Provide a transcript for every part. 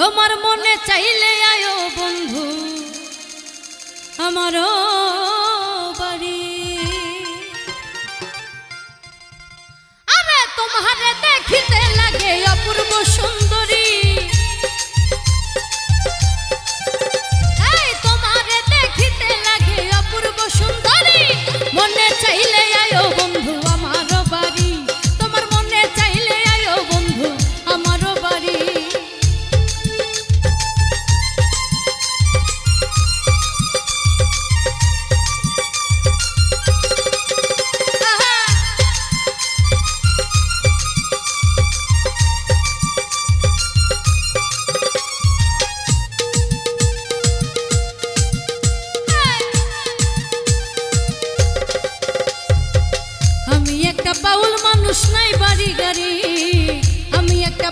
তোমার মনে চাইলে আয়ো বন্ধু আমারও বাড়ি। আরে তোমারে দেখিতে লাগে অপূর্ব সুন্দর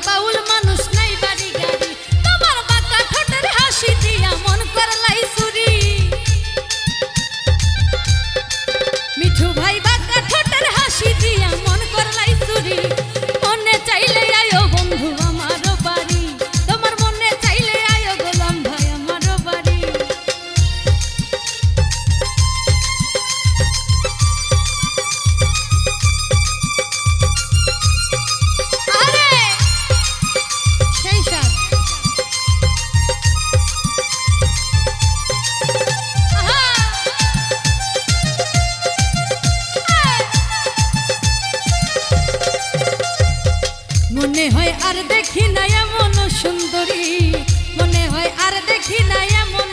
baúl, manos হয় আর দেখি না এমন সুন্দরী। মনে হয় আর দেখি না এমন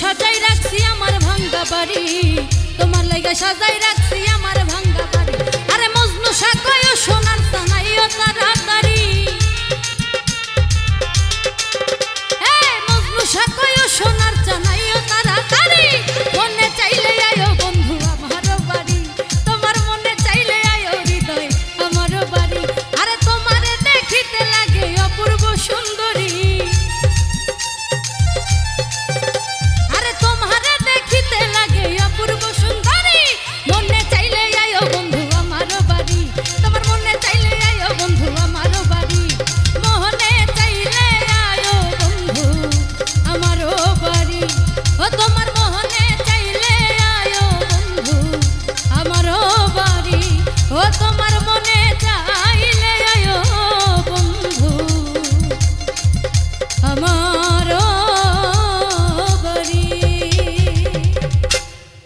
সাজাই রাখছি আমার ভাঙ্গা বাড়ি। তোমার লাগে সাজাই রাখছি আমার